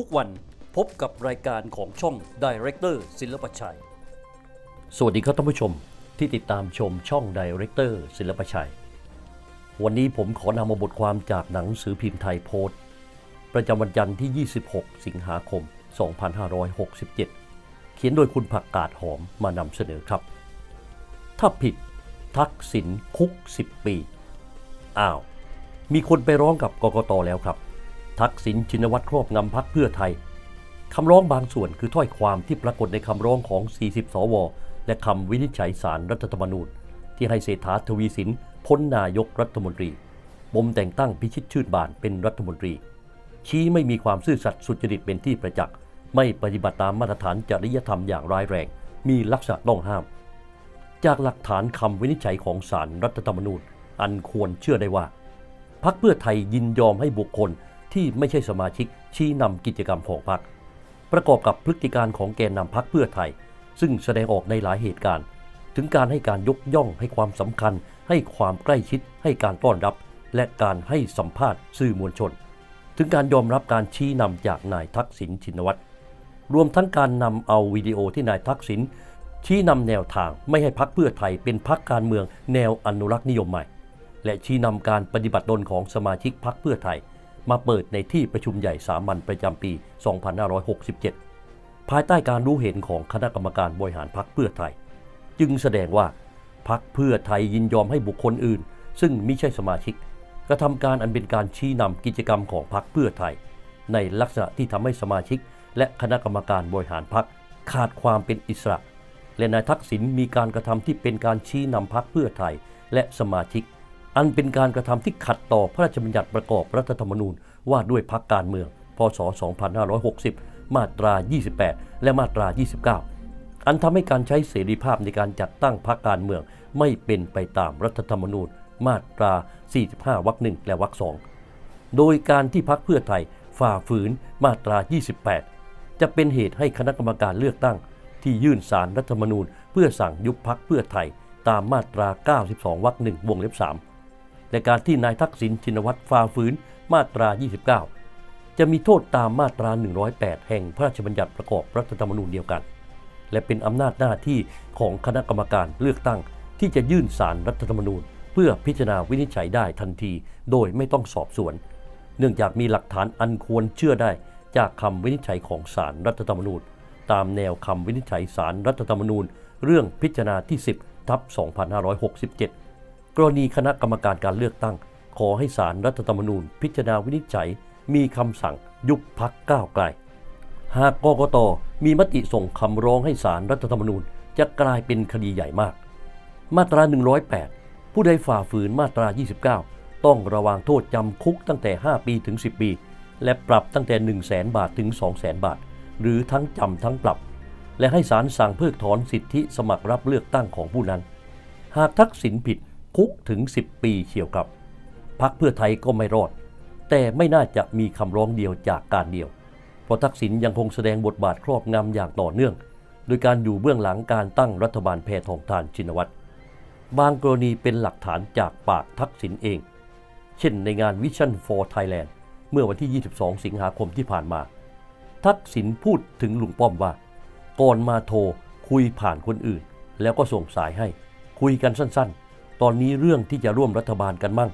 ทุกวันพบกับรายการของช่อง Director ศิลปชัย สวัสดีครับท่านผู้ชมที่ติดตามชมช่อง Director ศิลปชัย วันนี้ผมขอนำมาบทความจากหนังสือพิมพ์ไทยโพสต์ ประจำวันจันทร์ที่ 26 สิงหาคม 2567 เขียนโดยคุณผักกาดหอมมานำเสนอครับ ถ้าผิดทักษิณคุก 10 ปี อ้าว มีคนไปร้องกับกกตแล้วครับ ทักษิณชินวัตรครอบงำพักเพื่อไทย คำร้องบางส่วนคือถ้อยความที่ปรากฏในคำร้องของ 40 สว และคำวินิจฉัยสารรัฐธรรมนูญ ที่ให้เศรษฐาทวีสินพ้นนายกรัฐมนตรีปมแต่งตั้งพิชิตชื่นบานเป็นรัฐมนตรี ชี้ไม่มีความซื่อสัตย์สุจริตเป็นที่ประจักษ์ ไม่ปฏิบัติตามมาตรฐานจริยธรรมอย่างร้ายแรง มีลักษณะต้องห้าม จากหลักฐานคำวินิจฉัยของศาลรรัฐธรรมนูญ อันควรเชื่อได้ว่า พักเพื่อไทยยินยอมให้บุคคล ที่ไม่ใช่สมาชิกชี้นำกิจกรรมของพักประกอบกับพฤติการของแกนนำพักเพื่อไทย ซึ่งแสดงออกในหลายเหตุการณ์ ถึงการให้การยกย่องให้ความสำคัญ ให้ความใกล้ชิด ให้การต้อนรับ และการให้สัมภาษณ์สื่อมวลชน ถึงการยอมรับการชี้นำจากนายทักษิณชินวัตรรวมทั้งการนำเอาวิดีโอที่นายทักษิณชี้นำแนวทางไม่ให้พักเพื่อไทยเป็นพักการเมืองแนวอนุรักษ์นิยมใหม่ และชี้นำการปฏิบัติตนของสมาชิกพักเพื่อไทย มาเปิดในที่ประชุมใหญ่สามัญประจำปี 2567 ภายใต้การรู้เห็นของคณะกรรมการบริหารพักเพื่อไทย จึงแสดงว่าพักเพื่อไทยยินยอมให้บุคคลอื่น ซึ่งไมิใช่สมาชิก กระทำการอันเป็นการชี้นำกิจกรรมของพักเพื่อไทย ในลักษณะที่ทำให้สมาชิก และคณะกรรมการบริหารพักขาดความเป็นอิสระ และนายทักษิณมีการกระทำที่เป็นการชี้นำพักเพื่อไทย และสมาชิก อันเป็นการกระทำที่ขัดต่อพระราชบัญญัติประกอบรัฐธรรมนูญว่าด้วยพักการเมือง พศ 2560 มาตรา 28 และมาตรา 29 อันทำให้การใช้เสรีภาพในการจัดตั้งพรรคการเมือง ไม่เป็นไปตามรัฐธรรมนูญ มาตรา 45 วรรคหนึ่งและวรรคสองโดยการที่พักเพื่อไทยฝ่าฝืนมาตรา 28 จะเป็นเหตุให้คณะกรรมการเลือกตั้ง ที่ยื่นสารรัฐธรรมนูญ เพื่อสั่งยุบพักเพื่อไทยตามมาตรา 92 วรรคหนึ่งวงเล็บ3 และการที่นายทักษิณชินวัตรฝ่าฝืนมาตรา 29 จะมีโทษตามมาตรา 108 แห่งพระราชบัญญัติประกอบรัฐธรรมนูญเดียวกัน และเป็นอำนาจหน้าที่ของคณะกรรมการเลือกตั้ง ที่จะยื่นสารรัฐธรรมนูญ เพื่อพิจารณาวินิจฉัยได้ทันที โดยไม่ต้องสอบสวน เนื่องจากมีหลักฐานอันควรเชื่อได้จากคำวินิจฉัยของศาลรัฐธรรมนูญ ตามแนวคำวินิจฉัยศาลรัฐธรรมนูญ เรื่องพิจารณาที่ 10ทับ2567 กรณีคณะกรรมการการเลือกตั้ง ขอให้ศาลรัฐธรรมนูญ พิจารณาวินิจฉัย มีคำสั่งยุบพักก้าวไกล หากกกตมีมติส่งคำร้องให้ศาลรัฐธรรมนูญจะกลายเป็นคดีใหญ่มาก มาตรา 108 ผู้ใดฝ่าฝืนมาตรา 29 ต้องระวางโทษจำคุกตั้งแต่ 5 ปีถึง 10 ปี และปรับตั้งแต่ 1 0 0 0 0แบาทถึง2 0 0 0 0 บาท หรือทั้งจำทั้งปรับ และให้ศาลสั่งเพิกถอนสิทธิสมัครรับเลือกตั้งของผู้นั้น หากทักษิณผิด คุกถึง 10 ปีเชียวครับพักเพื่อไทยก็ไม่รอด แต่ไม่น่าจะมีคำร้องเดียวจากการเดียว เพราะทักษิณยังคงแสดงบทบาทครอบงำอย่างต่อเนื่อง โดยการอยู่เบื้องหลังการตั้งรัฐบาลแพทองทานชินวัตรบางกรณีเป็นหลักฐานจากปากทักษิณเอง เช่นในงาน Vision for Thailand เมื่อวันที่ 22 สิงหาคมที่ผ่านมา ทักษิณพูดถึงลุงป้อมว่า ก่อนมาโทรคุยผ่านคนอื่น แล้วก็ส่งสายให้ คุยกันสั้นๆ ตอนนี้เรื่องที่จะร่วมรัฐบาลกันมั่ง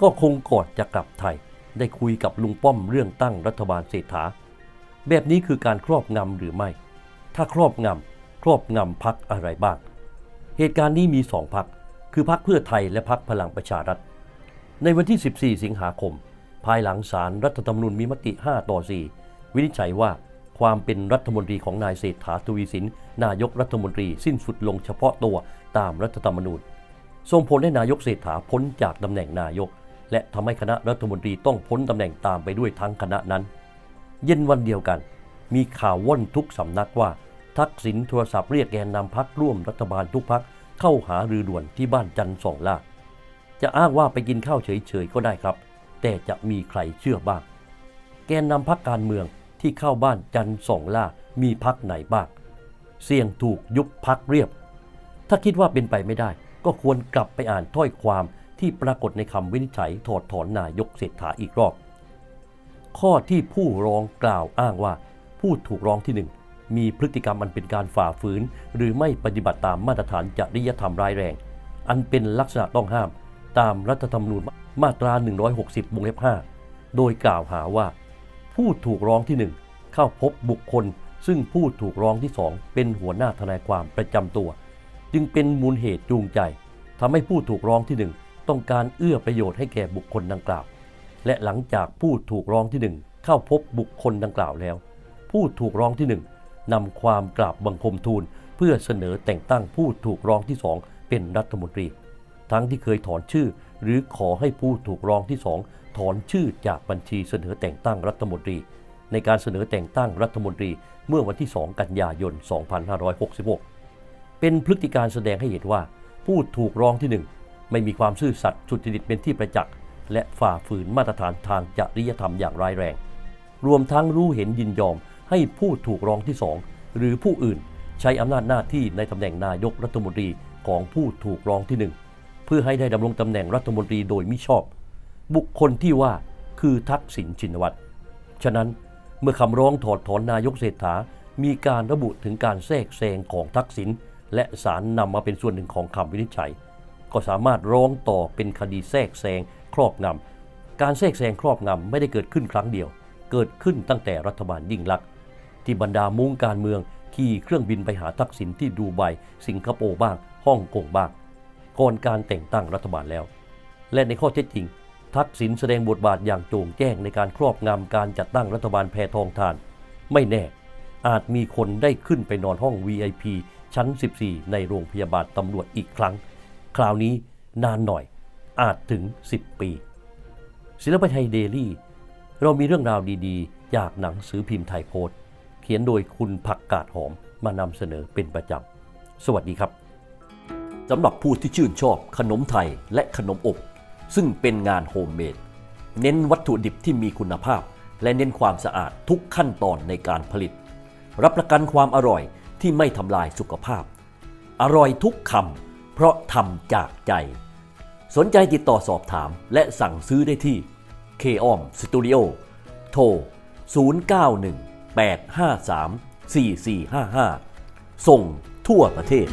ก็คงกอดจะกลับไทย ได้คุยกับลุงป้อมเรื่องตั้งรัฐบาลเศรษฐา แบบนี้คือการครอบงำหรือไม่ ถ้าครอบงำครอบงำพักอะไรบ้าง เหตุการณ์นี้มีสองพัก คือพักเพื่อไทยและพักพลังประชารัฐ ในวันที่ 14 สิงหาคม ภายหลังศาลรัฐธรรมนูญมีมติ 5 ต่อ 4 วินิจฉัยว่าความเป็นรัฐมนตรีของนายเศรษฐาทวีสิน นายกรัฐมนตรีสิ้นสุดลงเฉพาะตัวตามรัฐธรรมนูญ ส่งผลให้นายกเศรษฐาพ้นจากตำแหน่งนายก และทำให้คณะรัฐมนตรีต้องพ้นตำแหน่งตามไปด้วยทั้งคณะนั้น เย็นวันเดียวกัน มีข่าวว่อนทุกสำนักว่า ทักษิณโทรศัพท์เรียกแกนนำพักร่วมรัฐบาลทุกพักเข้าหารือด่วนที่บ้านจันทร์สองล่าจะอ้างว่าไปกินข้าวเฉยๆก็ได้ครับ แต่จะมีใครเชื่อบ้าง แกนนำพักการเมืองที่เข้าบ้านจันทร์สองล่ามีพักไหนบ้าง เสี่ยงถูกยุบพักเรียบ ถ้าคิดว่าเป็นไปไม่ได้ ก็ควรกลับไปอ่านถ้อยความที่ปรากฏในคำวินิจฉัยถอดถอนนายกเศรษฐาอีกรอบ ข้อที่ผู้ร้องกล่าวอ้างว่า ผู้ถูกร้องที่หนึ่งมีพฤติกรรมอันเป็นการฝ่าฝืน หรือไม่ปฏิบัติตามมาตรฐานจริยธรรมร้ายแรง อันเป็นลักษณะต้องห้าม ตามรัฐธรรมนูญมาตรา 160วงเล็บ5โดยกล่าวหาว่า ผู้ถูกร้องที่หนึ่งเข้าพบบุคคล ซึ่งผู้ถูกร้องที่สองเป็นหัวหน้าทนายความประจำตัว จึงเป็นมูลเหตุจูงใจทำให้ผู้ถูกร้องที่หนึ่งต้องการเอื้อประโยชน์ให้แก่บุคคลดังกล่าว และหลังจากผู้ถูกร้องที่หนึ่งเข้าพบบุคคลดังกล่าวแล้ว ผู้ถูกร้องที่หนึ่งนำความกราบบังคมทูล เพื่อเสนอแต่งตั้งผู้ถูกร้องที่สองเป็นรัฐมนตรี ทั้งที่เคยถอนชื่อ หรือขอให้ผู้ถูกร้องที่สองถอนชื่อจากบัญชีเสนอแต่งตั้งรัฐมนตรี ในการเสนอแต่งตั้งรัฐมนตรีเมื่อวันที่ 2 กันยายน 2566 เป็นพฤติการแสดงให้เห็นว่า ผู้ถูกร้องที่หนึ่งไม่มีความซื่อสัตย์สุจริตเป็นที่ประจักษ์และฝ่าฝืนมาตรฐานทางจริยธรรมอย่างร้ายแรง รวมทั้งรู้เห็นยินยอมให้ผู้ถูกร้องที่สองหรือผู้อื่นใช้อำนาจหน้าที่ในตำแหน่งนายกรัฐมนตรีของผู้ถูกร้องที่หนึ่งเพื่อให้ได้ดำรงตำแหน่งรัฐมนตรีโดยมิชอบ บุคคลที่ว่าคือทักษิณชินวัตรฉะนั้นเมื่อคำร้องถอดถอนนายกเศรษฐา มีการระบุถึงการแทรกแซงของทักษิณ และศาลนำมาเป็นส่วนหนึ่งของคำวินิจฉัย ก็สามารถร้องต่อเป็นคดีแทรกแซงครอบงำการแทรกแซงครอบงำไม่ได้เกิดขึ้นครั้งเดียว เกิดขึ้นตั้งแต่รัฐบาลยิ่งลักษณ์ที่บรรดามุ้งการเมืองขี่เครื่องบินไปหาทักษิณที่ดูไบสิงคโปร์บ้างฮ่องกงบ้างก่อนการแต่งตั้งรัฐบาลแล้ว และในข้อเท็จจริง ทักษิณแสดงบทบาทอย่างโจ่งแจ้งในการครอบงำการจัดตั้งรัฐบาลแพทองทาน ไม่แน่อาจมีคนได้ขึ้นไปนอนห้อง VIP ชั้น 14 ในโรงพยาบาลตำรวจอีกครั้ง คราวนี้นานหน่อยอาจถึง 10 ปี ศิลปไทยเดลี่ เรามีเรื่องราวดีๆ จากหนังสือพิมพ์ไทยโพสต์เขียนโดยคุณผักกาดหอมมานำเสนอเป็นประจำ สวัสดีครับสำหรับผู้ที่ชื่นชอบขนมไทยและขนมอบ ซึ่งเป็นงานโฮมเมดเน้นวัตถุดิบที่มีคุณภาพ และเน้นความสะอาดทุกขั้นตอนในการผลิต รับประกันความอร่อย ที่ไม่ทำลายสุขภาพ อร่อยทุกคำเพราะทำจากใจ สนใจติดต่อสอบถามและสั่งซื้อได้ที่ k o m Studio โทร 091 853 4455 ส่งทั่วประเทศ